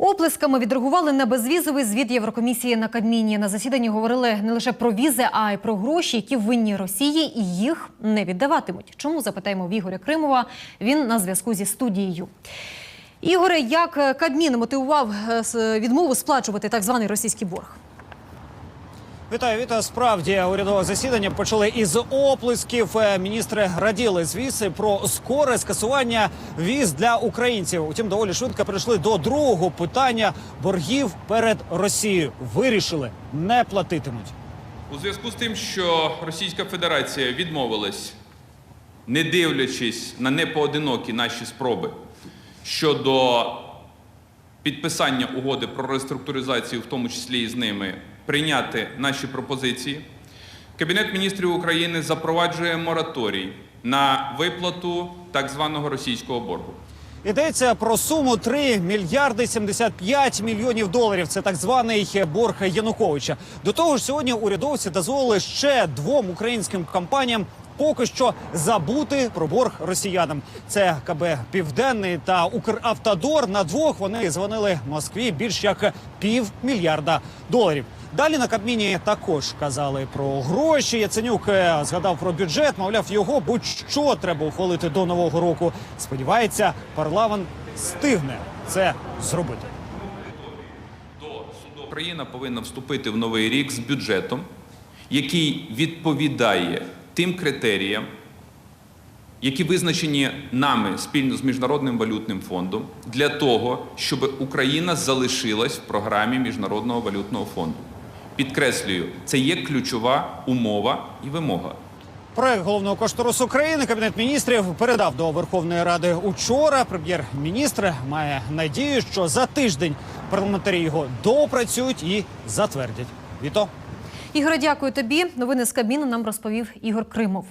Оплесками відреагували на безвізовий звіт Єврокомісії на Кабміні. На засіданні говорили не лише про візи, а й про гроші, які винні Росії, і їх не віддаватимуть. Чому запитаємо в Ігоря Кримова? Він на зв'язку зі студією. Ігоре, як Кабмін мотивував е, відмову сплачувати так званий російський борг? Вітаю, вітаю. Справді урядове засідання почали із оплесків. Е, Міністри раділи звіси про скоре скасування віз для українців. Утім, доволі швидко прийшли до другого питання боргів перед Росією. Вирішили не платитимуть. У зв'язку з тим, що Російська Федерація відмовилась, не дивлячись на непоодинокі наші спроби щодо підписання угоди про реструктуризацію, в тому числі і з ними, прийняти наші пропозиції, Кабінет міністрів України запроваджує мораторій на виплату так званого російського боргу. Йдеться про суму 3 мільярди 75 мільйонів доларів. Це так званий борг Януковича. До того ж, сьогодні урядовці дозволили ще двом українським компаніям поки що забути про борг росіянам. Це КБ Південний та Укравтодор. На двох вони дзвонили Москві більш як пів мільярда доларів. Далі на Кабміні також казали про гроші. Яценюк е, згадав про бюджет. Мовляв, його будь-що треба ухвалити до нового року. Сподівається, парламент стигне це зробити. Україна повинна вступити в новий рік з бюджетом, який відповідає тим критеріям, які визначені нами спільно з Міжнародним валютним фондом, для того, щоб Україна залишилась в програмі Міжнародного валютного фонду. Підкреслюю, це є ключова умова і вимога. Проект головного кошторису України кабінет міністрів передав до Верховної Ради учора. Прем'єр-міністр має надію, що за тиждень парламентарі його допрацюють і затвердять. Віто. Ігоре, дякую тобі. Новини з Кабміну нам розповів Ігор Кримов.